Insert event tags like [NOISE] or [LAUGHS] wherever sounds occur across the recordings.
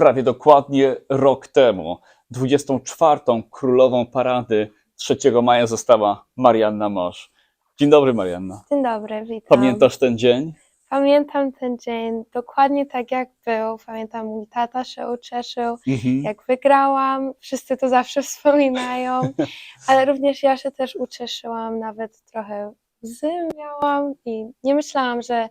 prawie dokładnie rok temu, 24. królową parady 3 maja została Marianna Mosz. Dzień dobry, Marianna. Dzień dobry, witam. Pamiętasz ten dzień? Pamiętam ten dzień dokładnie tak jak był. Pamiętam, mój tata się ucieszył, Mhm. jak wygrałam. Wszyscy to zawsze [LAUGHS] wspominają, ale również ja się też ucieszyłam, nawet trochę łzy miałam i nie myślałam, że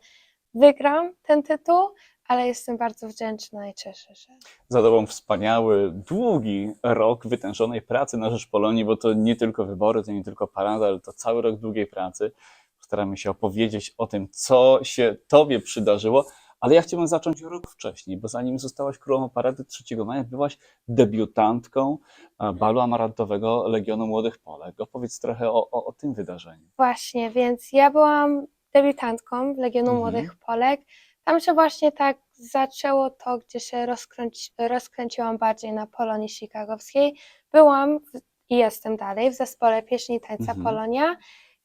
wygram ten tytuł, ale jestem bardzo wdzięczna i cieszę się. Za tobą wspaniały, długi rok wytężonej pracy na rzecz Polonii, bo to nie tylko wybory, to nie tylko parada, ale to cały rok długiej pracy. Staramy się opowiedzieć o tym, co się tobie przydarzyło, ale ja chciałbym zacząć rok wcześniej, bo zanim zostałaś królową parady 3 maja, byłaś debiutantką e, balu amarantowego Legionu Młodych Polek. Opowiedz trochę o, o, o tym wydarzeniu. Właśnie, więc ja byłam debiutantką Legionu Mhm. Młodych Polek. Tam się właśnie tak zaczęło to, gdzie się rozkręci, rozkręciłam bardziej na Polonii Chicagowskiej. Byłam w, i jestem dalej w zespole pieśni i tańca Mhm. Polonia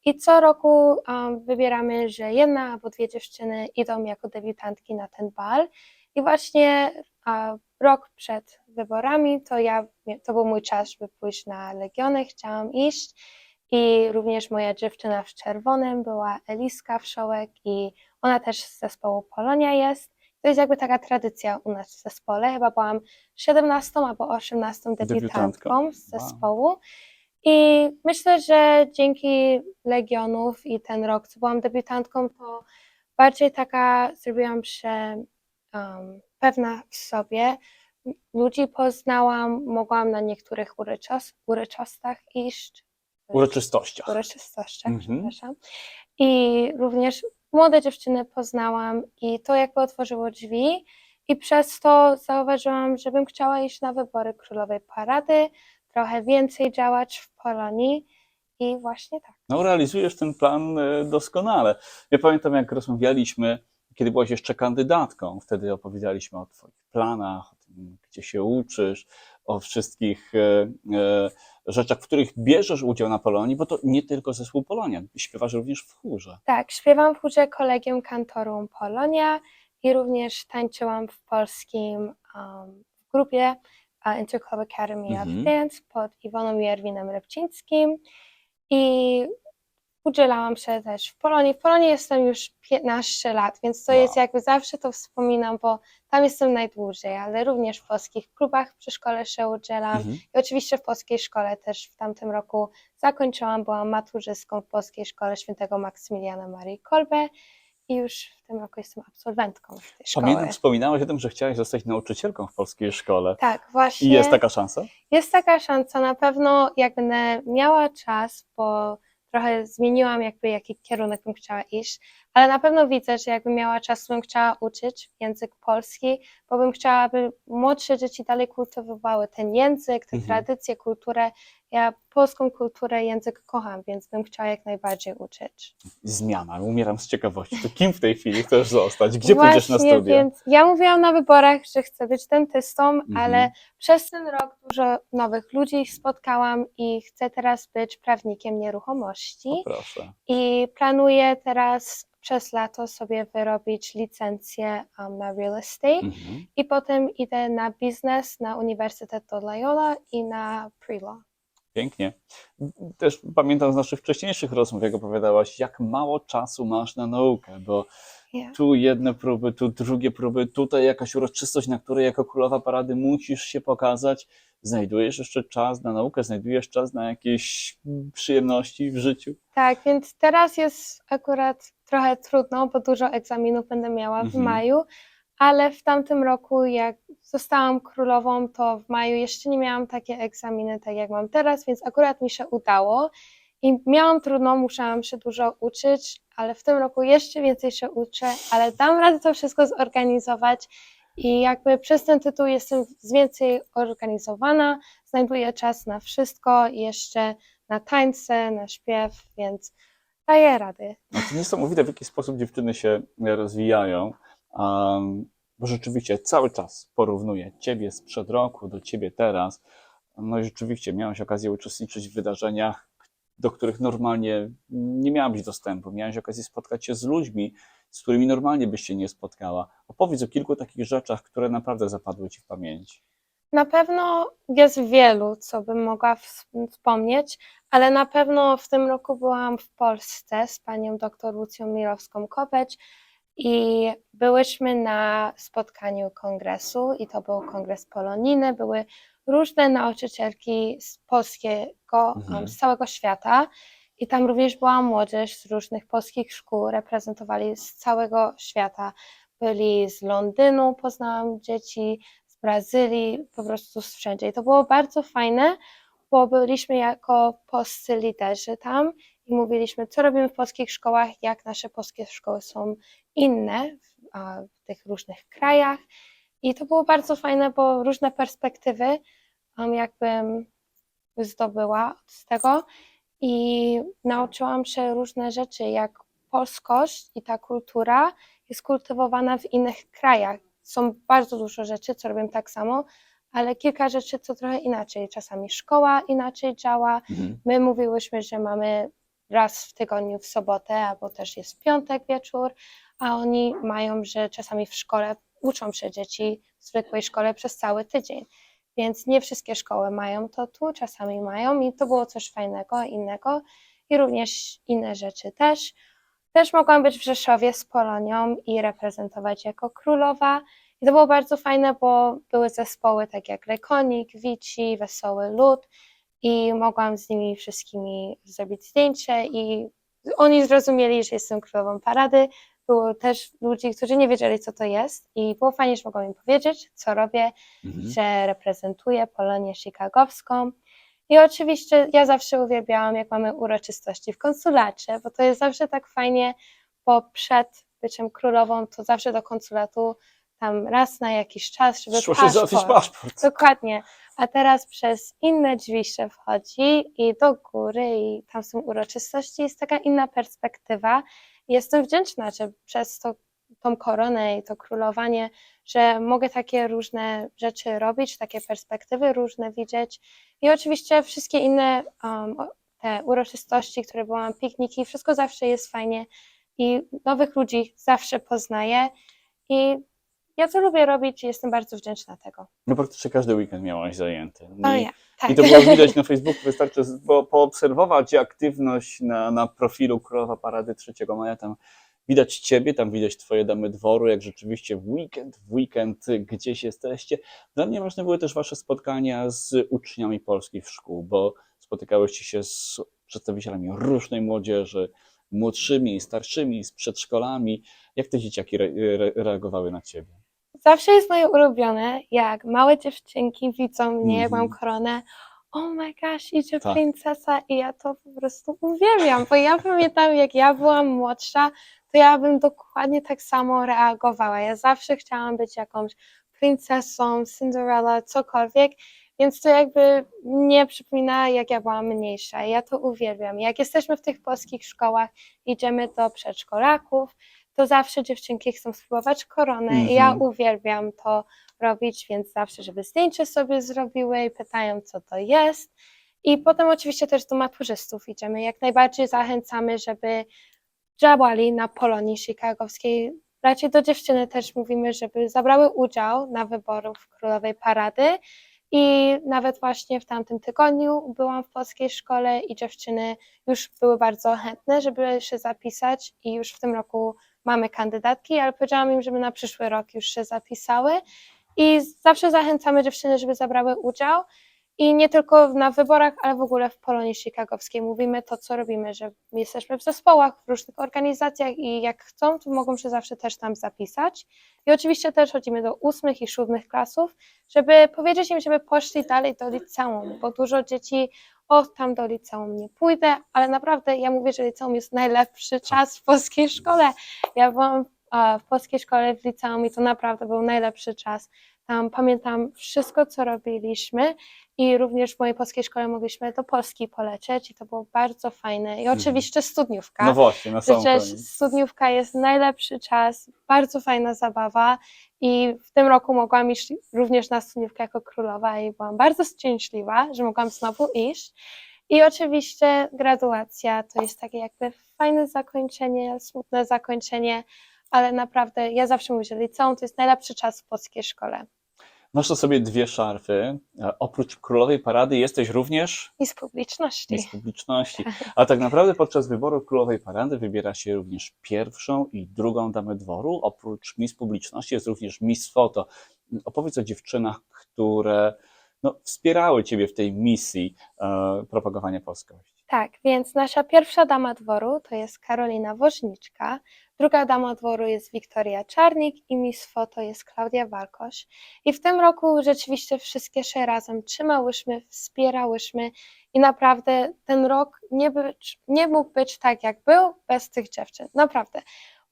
i co roku um, wybieramy, że jedna albo dwie dziewczyny idą jako debiutantki na ten bal. I właśnie rok przed wyborami to ja, to był mój czas, żeby pójść na Legiony, chciałam iść. I również moja dziewczyna w czerwonym była Eliska Wszołek i ona też z zespołu Polonia jest. To jest jakby taka tradycja u nas w zespole. Chyba byłam 17 albo 18 Debiutantką. z Wow. zespołu. I myślę, że dzięki Legionów i ten rok, co byłam debiutantką, to bardziej taka zrobiłam się um, pewna w sobie. Ludzi poznałam, mogłam na niektórych uryczos, uryczostach iść. Uroczystościach. Uroczystościach, Mhm. przepraszam. I również młode dziewczyny poznałam i to jakby otworzyło drzwi i przez to zauważyłam, że bym chciała iść na wybory królowej parady, trochę więcej działać w Polonii i właśnie tak. No, realizujesz ten plan e, doskonale. Ja pamiętam, jak rozmawialiśmy, kiedy byłaś jeszcze kandydatką, wtedy opowiedzieliśmy o Twoich planach, gdzie się uczysz, o wszystkich e, e, rzeczach, w których bierzesz udział na Polonii, bo to nie tylko zespół Polonia, śpiewasz również w chórze. Tak, śpiewam w chórze Kolegium Cantorum Polonia i również tańczyłam w polskim um, grupie uh, Interclub Academy Mhm. of Dance pod Iwoną i Erwinem Repcińskim i udzielałam się też w Polonii. W Polonii jestem już 15 lat, więc to Wow. jest jakby zawsze to wspominam, bo tam jestem najdłużej, ale również w polskich klubach przy szkole się udzielam. Mhm. I oczywiście w polskiej szkole też w tamtym roku zakończyłam, byłam maturzystką w polskiej szkole świętego Maksymiliana Marii Kolbe i już w tym roku jestem absolwentką w tej szkoły. Pamiętam, wspominałaś o tym, że chciałaś zostać nauczycielką w polskiej szkole. Tak, właśnie. I jest taka szansa? Jest taka szansa, na pewno jak będę miała czas, bo trochę zmieniłam jakby jaki kierunek bym chciała iść, ale na pewno widzę, że jakbym miała czas, bym chciała uczyć język polski, bo bym chciała, aby młodsze dzieci dalej kultywowały ten język, tę Mhm. tradycję, kulturę. Ja polską kulturę, język kocham, więc bym chciała jak najbardziej uczyć. Zmiana, umieram z ciekawości. To kim w tej chwili chcesz zostać? Gdzie pójdziesz na Właśnie, studia? Więc ja mówiłam na wyborach, że chcę być dentystą, Mhm. ale przez ten rok dużo nowych ludzi spotkałam i chcę teraz być prawnikiem nieruchomości. O, proszę. I planuję teraz przez lato sobie wyrobić licencję um, na real estate Mhm. i potem idę na biznes na Uniwersytet do Loyola i na pre-law. Pięknie. Też pamiętam z naszych wcześniejszych rozmów, jak opowiadałaś, jak mało czasu masz na naukę, bo Yeah. tu jedne próby, tu drugie próby, tutaj jakaś uroczystość, na której jako królowa parady musisz się pokazać. Znajdujesz jeszcze czas na naukę, znajdujesz czas na jakieś przyjemności w życiu. Tak, więc teraz jest akurat trochę trudno, bo dużo egzaminów będę miała w Mhm. maju, ale w tamtym roku, jak zostałam królową, to w maju jeszcze nie miałam takie egzaminy, tak jak mam teraz, więc akurat mi się udało. I miałam trudno, musiałam się dużo uczyć, ale w tym roku jeszcze więcej się uczę, ale dam radę to wszystko zorganizować. I jakby przez ten tytuł jestem więcej organizowana, znajduję czas na wszystko jeszcze na tańce, na śpiew, więc daję rady. No to niesamowite, w jaki sposób dziewczyny się rozwijają. Bo rzeczywiście cały czas porównuję ciebie sprzed roku do ciebie teraz. No i rzeczywiście miałaś okazję uczestniczyć w wydarzeniach, do których normalnie nie miałabyś dostępu. Miałaś okazję spotkać się z ludźmi, z którymi normalnie byś się nie spotkała. Opowiedz o kilku takich rzeczach, które naprawdę zapadły ci w pamięci. Na pewno jest wielu, co bym mogła ws- wspomnieć, ale na pewno w tym roku byłam w Polsce z panią dr Lucją Mirowską-Kopeć i byłyśmy na spotkaniu kongresu i to był kongres Poloniny, były różne nauczycielki z polskiego, Mhm. z całego świata i tam również była młodzież z różnych polskich szkół, reprezentowali z całego świata. Byli z Londynu, poznałam dzieci, z Brazylii, po prostu z wszędzie. I to było bardzo fajne, bo byliśmy jako polscy liderzy tam i mówiliśmy, co robimy w polskich szkołach, jak nasze polskie szkoły są inne w, tych różnych krajach. I to było bardzo fajne, bo różne perspektywy um, jakbym zdobyła z tego i nauczyłam się różne rzeczy, jak polskość i ta kultura jest kultywowana w innych krajach. Są bardzo dużo rzeczy, co robię tak samo, ale kilka rzeczy, co trochę inaczej. Czasami szkoła inaczej działa. My mówiłyśmy, że mamy raz w tygodniu w sobotę, albo też jest piątek wieczór, a oni mają, że czasami w szkole uczą się dzieci w zwykłej szkole przez cały tydzień. Więc nie wszystkie szkoły mają to tu, czasami mają i to było coś fajnego, innego i również inne rzeczy też. Też mogłam być w Rzeszowie z Polonią i reprezentować jako królowa. I to było bardzo fajne, bo były zespoły takie jak Rekonik, Wici, Wesoły Lud i mogłam z nimi wszystkimi zrobić zdjęcie i oni zrozumieli, że jestem królową parady. Było też ludzi, którzy nie wiedzieli, co to jest i było fajnie, że mogłam im powiedzieć, co robię, Mhm. że reprezentuję Polonię chicagowską. I oczywiście ja zawsze uwielbiałam, jak mamy uroczystości w konsulacie, bo to jest zawsze tak fajnie, bo przed byciem królową to zawsze do konsulatu tam raz na jakiś czas, żeby Szło się paszport. paszport. Dokładnie. A teraz przez inne drzwi się wchodzi i do góry i tam są uroczystości, jest taka inna perspektywa. Jestem wdzięczna, że przez to, tą koronę i to królowanie, że mogę takie różne rzeczy robić, takie perspektywy różne widzieć. I oczywiście wszystkie inne um, te uroczystości, które byłam, pikniki, wszystko zawsze jest fajnie i nowych ludzi zawsze poznaję. I ja to lubię robić i jestem bardzo wdzięczna tego. No praktycznie każdy weekend miałaś zajęty. O I, ja, tak. I to było widać na Facebooku, wystarczy po, poobserwować aktywność na, na profilu Królowa Parady 3 maja, tam widać Ciebie, tam widać Twoje damy dworu, jak rzeczywiście w weekend, w weekend gdzieś jesteście. Dla mnie ważne były też Wasze spotkania z uczniami polskich szkół, bo spotykałyście się z przedstawicielami różnej młodzieży, młodszymi, starszymi, z przedszkolami. Jak te dzieciaki re, reagowały na Ciebie? Zawsze jest moje ulubione, jak małe dziewczynki widzą mnie, jak mam Mhm. koronę. Oh my gosh, idzie Tak. princesa i ja to po prostu uwielbiam, bo ja pamiętam, jak ja byłam młodsza, to ja bym dokładnie tak samo reagowała. Ja zawsze chciałam być jakąś princesą, Cinderella, cokolwiek, więc to jakby mnie przypomina, jak ja byłam mniejsza. Ja to uwielbiam. Jak jesteśmy w tych polskich szkołach, idziemy do przedszkolaków, to zawsze dziewczynki chcą spróbować koronę i ja Mhm. uwielbiam to robić, więc zawsze, żeby zdjęcie sobie zrobiły i pytają, co to jest. I potem oczywiście też do maturzystów idziemy. Jak najbardziej zachęcamy, żeby działali na Polonii Chicagowskiej. Raczej do dziewczyny też mówimy, żeby zabrały udział na wyborów Królowej Parady. I nawet właśnie w tamtym tygodniu byłam w polskiej szkole i dziewczyny już były bardzo chętne, żeby się zapisać i już w tym roku mamy kandydatki, ale powiedziałam im, żeby na przyszły rok już się zapisały. I zawsze zachęcamy dziewczyny, żeby zabrały udział. I nie tylko na wyborach, ale w ogóle w Polonii Chicagowskiej mówimy to, co robimy, że my jesteśmy w zespołach, w różnych organizacjach i jak chcą, to mogą się zawsze też tam zapisać. I oczywiście też chodzimy do ósmych i siódmych klasów, żeby powiedzieć im, żeby poszli dalej do liceum, bo dużo dzieci, o tam do liceum nie pójdę, ale naprawdę ja mówię, że liceum jest najlepszy czas w polskiej szkole. Ja byłam w polskiej szkole w liceum i to naprawdę był najlepszy czas. Tam pamiętam wszystko, co robiliśmy i również w mojej polskiej szkole mogliśmy do Polski polecieć i to było bardzo fajne. I oczywiście studniówka. No właśnie, na sam Przecież koniec. studniówka jest najlepszy czas, bardzo fajna zabawa i w tym roku mogłam iść również na studniówkę jako królowa i byłam bardzo szczęśliwa, że mogłam znowu iść. I oczywiście graduacja to jest takie jakby fajne zakończenie, smutne zakończenie, ale naprawdę ja zawsze mówię, że liceum to jest najlepszy czas w polskiej szkole. Masz na sobie dwie szarfy. E, Oprócz królowej parady jesteś również I z publiczności. z publiczności. A tak naprawdę podczas wyboru królowej parady wybiera się również pierwszą i drugą damę dworu. Oprócz Miss Publiczności jest również Miss Foto. Opowiedz o dziewczynach, które no, wspierały Ciebie w tej misji e, propagowania polskości. Tak, więc nasza pierwsza dama dworu to jest Karolina Woźniczka, druga dama dworu jest Wiktoria Czarnik i Miss Foto jest Klaudia Walkosz. I w tym roku rzeczywiście wszystkie się razem trzymałyśmy, wspierałyśmy i naprawdę ten rok nie, być, nie mógł być tak, jak był bez tych dziewczyn. Naprawdę.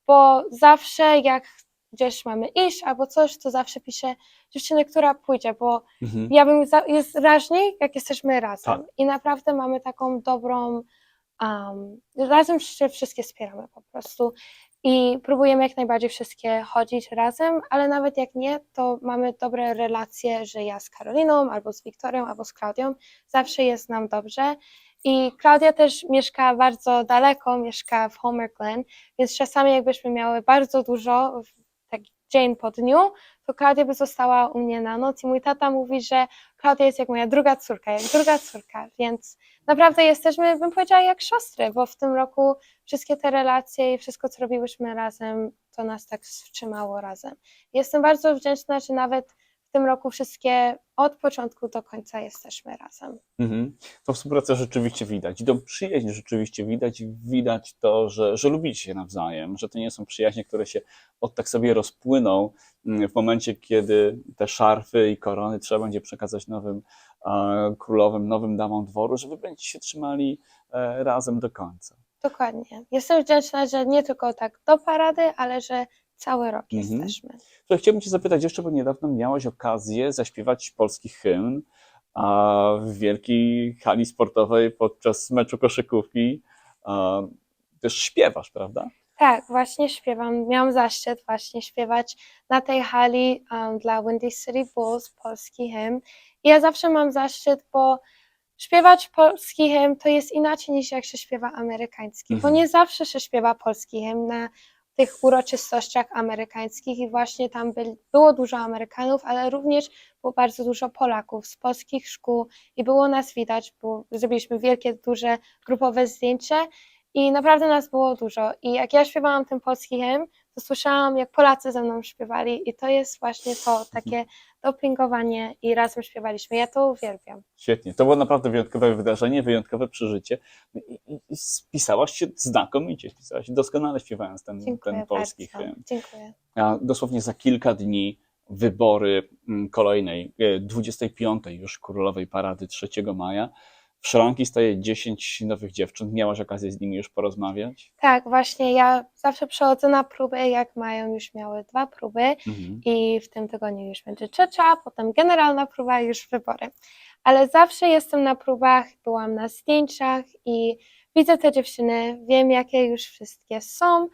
Bo zawsze jak gdzieś mamy iść albo coś, to zawsze piszę dziewczyny, która pójdzie, bo Mhm. ja bym, za- jest raźniej, jak jesteśmy razem. Tak. I naprawdę mamy taką dobrą, um, razem się wszystkie wspieramy po prostu. I próbujemy jak najbardziej wszystkie chodzić razem, ale nawet jak nie, to mamy dobre relacje, że ja z Karoliną, albo z Wiktorią, albo z Klaudią, zawsze jest nam dobrze. I Klaudia też mieszka bardzo daleko, mieszka w Homer Glen, więc czasami jakbyśmy miały bardzo dużo, dzień po dniu, to Klaudia by została u mnie na noc i mój tata mówi, że Klaudia jest jak moja druga córka, jak druga córka, więc naprawdę jesteśmy, bym powiedziała, jak siostry, bo w tym roku wszystkie te relacje i wszystko, co robiłyśmy razem, to nas tak wstrzymało razem. Jestem bardzo wdzięczna, że nawet tym roku wszystkie od początku do końca jesteśmy razem. Mhm. To współpracę rzeczywiście widać. I tą przyjaźń rzeczywiście widać. Widać to, że, że lubicie się nawzajem, że to nie są przyjaźnie, które się od tak sobie rozpłyną mm, w momencie, kiedy te szarfy i korony trzeba będzie przekazać nowym e, królowym, nowym damom dworu, że wy będziecie się trzymali e, razem do końca. Dokładnie. Jestem wdzięczna, że nie tylko tak do parady, ale że cały rok Mhm. jesteśmy. Słuchaj, chciałbym Cię zapytać jeszcze, bo niedawno miałaś okazję zaśpiewać polski hymn a, w wielkiej hali sportowej podczas meczu koszykówki. A, też śpiewasz, prawda? Tak, właśnie śpiewam. Miałam zaszczyt właśnie śpiewać na tej hali um, dla Windy City Bulls polski hymn. I ja zawsze mam zaszczyt, bo śpiewać polski hymn to jest inaczej niż jak się śpiewa amerykański, bo Mhm. nie zawsze się śpiewa polski hymn na tych uroczystościach amerykańskich i właśnie tam byli, było dużo Amerykanów, ale również było bardzo dużo Polaków z polskich szkół i było nas widać, bo zrobiliśmy wielkie, duże grupowe zdjęcie i naprawdę nas było dużo. I jak ja śpiewałam ten polski hymn, to słyszałam, jak Polacy ze mną śpiewali i to jest właśnie to takie dopingowanie i razem śpiewaliśmy. Ja to uwielbiam. Świetnie. To było naprawdę wyjątkowe wydarzenie, wyjątkowe przeżycie. I, i, i spisałaś się znakomicie, spisałaś się doskonale śpiewając ten, Dziękuję ten polski bardzo. hymn. Dziękuję. A dosłownie za kilka dni wybory mm, kolejnej, e, 25. już Królowej Parady 3 maja. W szranki staje 10 nowych dziewcząt. Miałaś okazję z nimi już porozmawiać? Tak, właśnie ja zawsze przychodzę na próby, jak mają już miały dwa próby Mhm. i w tym tygodniu już będzie trzecia, potem generalna próba i już wybory. Ale zawsze jestem na próbach, byłam na zdjęciach i widzę te dziewczyny, wiem jakie już wszystkie są,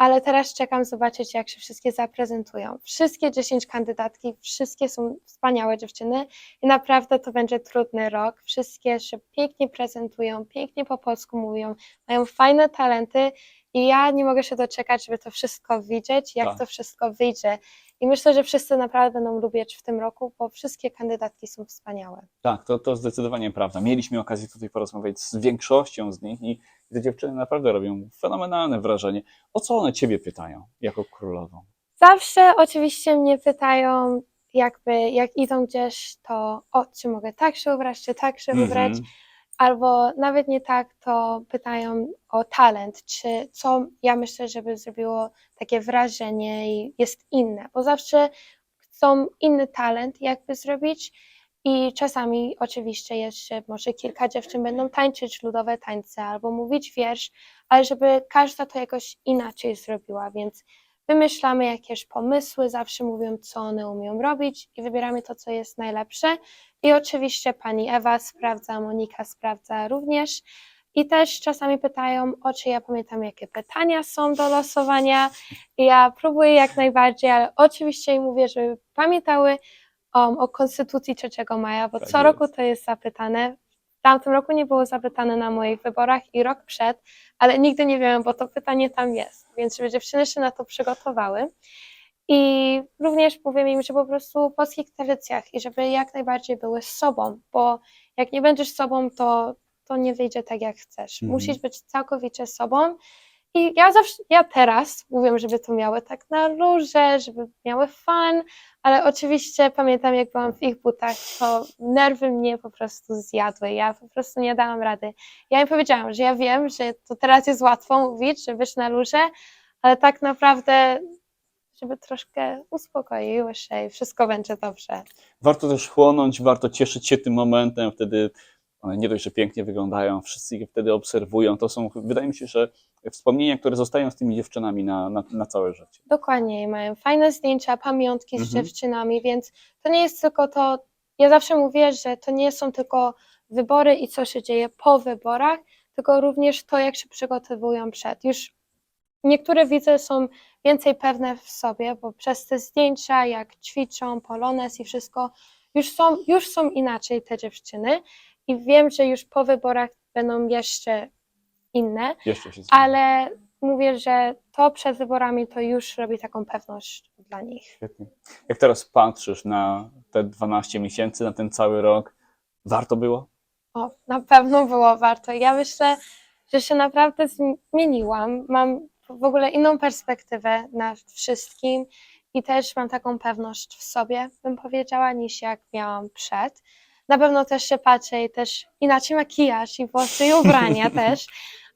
ale teraz czekam zobaczyć, jak się wszystkie zaprezentują. Wszystkie 10 kandydatki, wszystkie są wspaniałe dziewczyny i naprawdę to będzie trudny rok. Wszystkie się pięknie prezentują, pięknie po polsku mówią, mają fajne talenty i ja nie mogę się doczekać, żeby to wszystko widzieć, jak Tak. to wszystko wyjdzie. I myślę, że wszyscy naprawdę będą lubić w tym roku, bo wszystkie kandydatki są wspaniałe. Tak, to, to zdecydowanie prawda. Mieliśmy okazję tutaj porozmawiać z większością z nich i te dziewczyny naprawdę robią fenomenalne wrażenie. O co one ciebie pytają jako królową? Zawsze oczywiście mnie pytają, jakby jak idą gdzieś, to o, czy mogę tak się ubrać, czy tak się ubrać, Mhm. albo nawet nie tak, to pytają o talent, czy co ja myślę, żeby zrobiło takie wrażenie i jest inne, bo zawsze chcą inny talent jakby zrobić i czasami oczywiście jeszcze może kilka dziewczyn będą tańczyć ludowe tańce albo mówić wiersz, ale żeby każda to jakoś inaczej zrobiła, więc wymyślamy jakieś pomysły, zawsze mówią, co one umieją robić i wybieramy to, co jest najlepsze. I oczywiście pani Ewa sprawdza, Monika sprawdza również. I też czasami pytają, o czy ja pamiętam, jakie pytania są do losowania. I ja próbuję jak najbardziej, ale oczywiście im mówię, żeby pamiętały um, o Konstytucji 3 maja, bo Tak co jest. roku to jest zapytane. w tamtym roku nie było zapytane na moich wyborach i rok przed, ale nigdy nie wiem, bo to pytanie tam jest, więc żeby dziewczyny się na to przygotowały. I również mówię im, że po prostu w polskich tradycjach i żeby jak najbardziej były z sobą, bo jak nie będziesz sobą, to, to nie wyjdzie tak, jak chcesz. Mhm. Musisz być całkowicie sobą. I ja zawsze, ja teraz mówię, żeby to miały tak na luże, żeby miały fan, ale oczywiście pamiętam, jak byłam w ich butach, to nerwy mnie po prostu zjadły. Ja po prostu nie dałam rady. Ja im powiedziałam, że ja wiem, że to teraz jest łatwo mówić, że być na luże, ale tak naprawdę, żeby troszkę uspokoiły się i wszystko będzie dobrze. Warto też chłonąć, warto cieszyć się tym momentem, wtedy one nie dość, że pięknie wyglądają, wszyscy je wtedy obserwują. To są, wydaje mi się, że wspomnienia, które zostają z tymi dziewczynami na, na, na całe życie. Dokładnie, mają fajne zdjęcia, pamiątki z Mhm. dziewczynami, więc to nie jest tylko to, ja zawsze mówię, że to nie są tylko wybory i co się dzieje po wyborach, tylko również to, jak się przygotowują przed. Już niektóre widzę są więcej pewne w sobie, bo przez te zdjęcia, jak ćwiczą, polones i wszystko, już są, już są inaczej te dziewczyny i wiem, że już po wyborach będą jeszcze inne, ale mówię, że to przed wyborami to już robi taką pewność dla nich. Świetnie. Jak teraz patrzysz na te 12 miesięcy, na ten cały rok, warto było? O, na pewno było warto. Ja myślę, że się naprawdę zmieniłam. Mam w ogóle inną perspektywę na wszystkim i też mam taką pewność w sobie, bym powiedziała, niż jak miałam przed. Na pewno też się patrzę i też inaczej makijaż i włosy i ubrania [LAUGHS] też,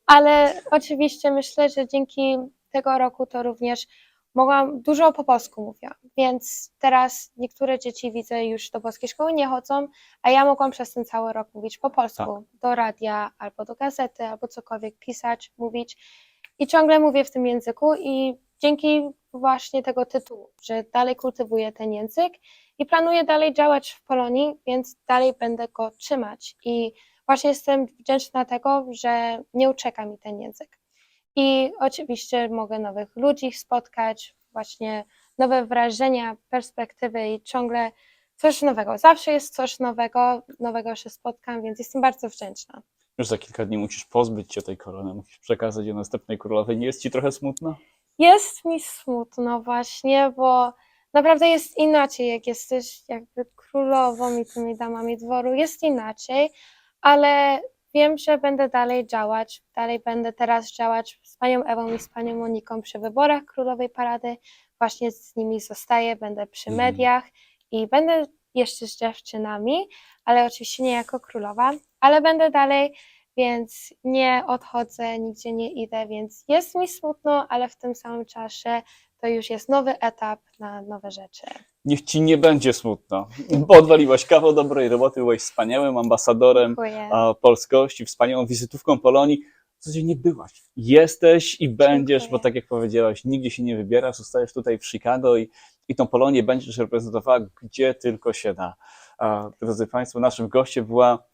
ale oczywiście myślę, że dzięki tego roku to również mogłam, dużo po polsku mówiłam, więc teraz niektóre dzieci widzę już do polskiej szkoły nie chodzą, a ja mogłam przez ten cały rok mówić po polsku, do radia albo do gazety, albo cokolwiek pisać, mówić. I ciągle mówię w tym języku i dzięki właśnie tego tytułu, że dalej kultywuję ten język i planuję dalej działać w Polonii, więc dalej będę go trzymać i właśnie jestem wdzięczna tego, że nie ucieka mi ten język. I oczywiście mogę nowych ludzi spotkać, właśnie nowe wrażenia, perspektywy i ciągle coś nowego. Zawsze jest coś nowego, nowego się spotkam, więc jestem bardzo wdzięczna. Już za kilka dni musisz pozbyć się tej korony, musisz przekazać ją następnej królowej. Nie jest ci trochę smutno? Jest mi smutno właśnie, bo naprawdę jest inaczej, jak jesteś jakby królową i tymi damami dworu, jest inaczej, ale wiem, że będę dalej działać, dalej będę teraz działać z panią Ewą i z panią Moniką przy wyborach królowej parady, właśnie z nimi zostaję, będę przy Mhm. mediach i będę jeszcze z dziewczynami, ale oczywiście nie jako królowa, ale będę dalej, więc nie odchodzę, nigdzie nie idę, więc jest mi smutno, ale w tym samym czasie to już jest nowy etap na nowe rzeczy. Niech ci nie będzie smutno, bo odwaliłaś kawał dobrej roboty, byłeś wspaniałym ambasadorem Dziękuję. polskości, wspaniałą wizytówką Polonii. W zasadzie nie byłaś. Jesteś i będziesz, Dziękuję. bo tak jak powiedziałaś, nigdzie się nie wybierasz, zostajesz tutaj w Chicago i, i tą Polonię będziesz reprezentowała gdzie tylko się da. Drodzy Państwo, naszym gościem była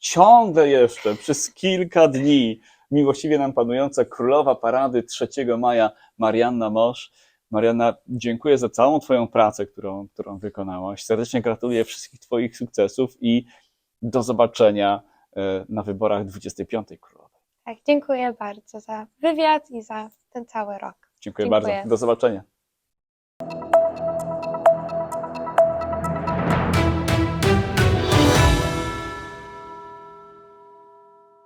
ciągle jeszcze przez kilka dni miłościwie nam panująca królowa parady 3 maja Marianna Mosz. Marianna, dziękuję za całą Twoją pracę, którą, którą wykonałaś. Serdecznie gratuluję wszystkich Twoich sukcesów i do zobaczenia e, na wyborach 25. Królowej. Tak, dziękuję bardzo za wywiad i za ten cały rok. Dziękuję, Dziękuję. bardzo. Do zobaczenia.